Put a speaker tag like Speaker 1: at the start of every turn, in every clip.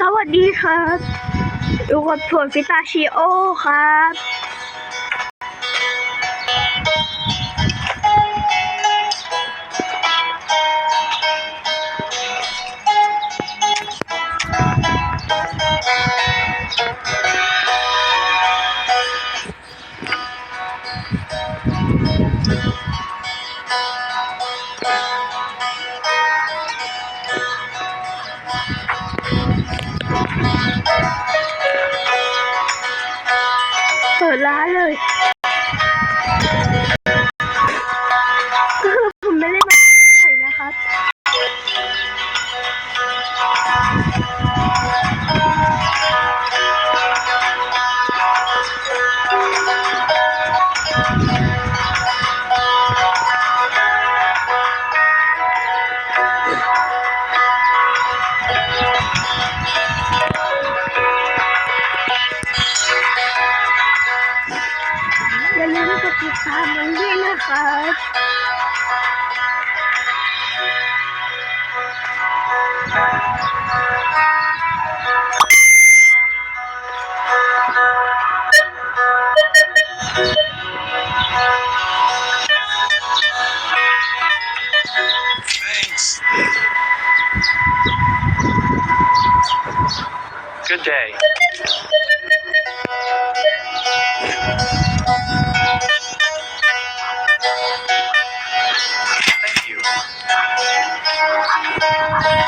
Speaker 1: สวัสดีครับอยู่กับผมฟิตาชิโอครับ kahit
Speaker 2: Thanks. Good day.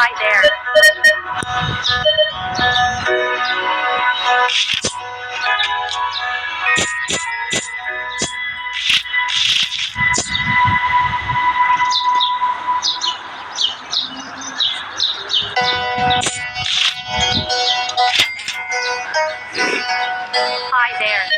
Speaker 3: Hi there. Hi there.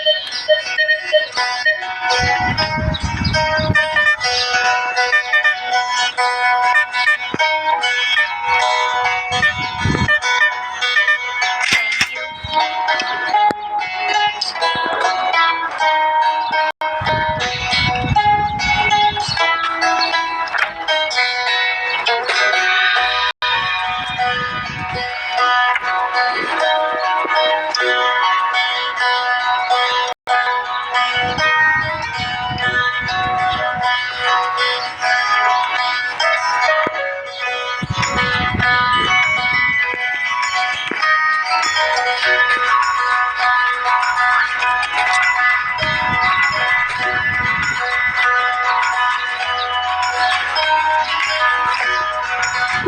Speaker 1: อ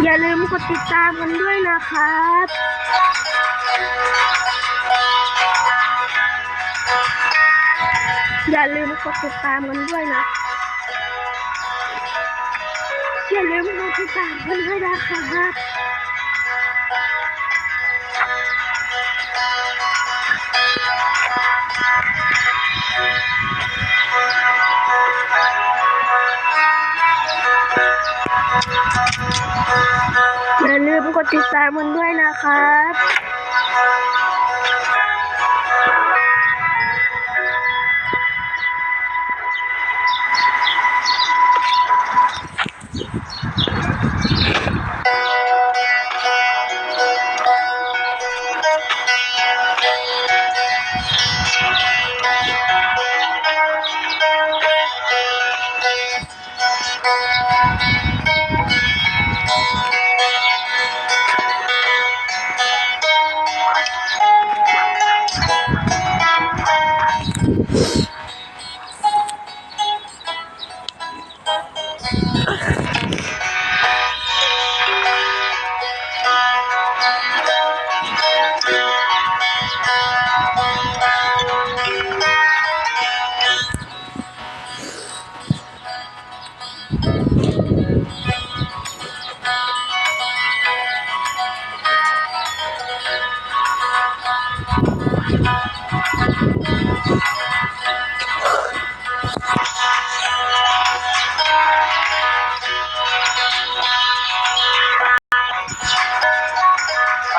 Speaker 1: ย่าลืมกดติดตามกันด้วยนะครับอย่าลืมกดติดตามกันด้วยนะ อย่าลืมกดติดตามกันด้วยนะครับอย่าลืมกดติดตามกันด้วยนะครับ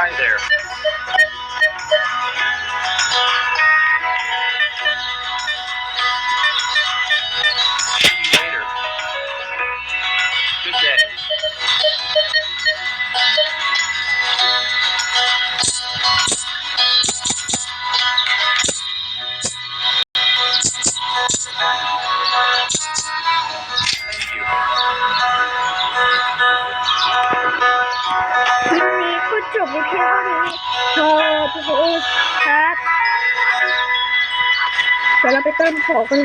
Speaker 2: Hi there.
Speaker 1: จบในเพียงเท่านี้ขอบคุณครับเดี๋ยวเราไปเติมของกัน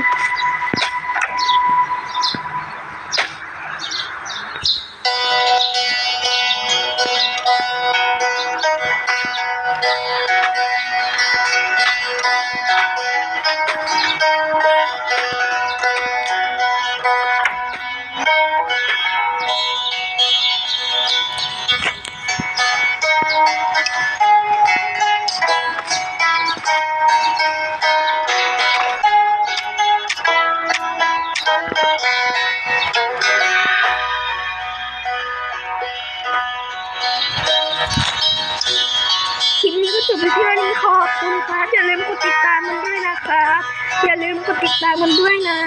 Speaker 1: จบไปเพียงเท่านี้ขอบคุณครับ อย่าลืมกดติดตามมันด้วยนะครับ อย่าลืมกดติดตามมันด้วยนะ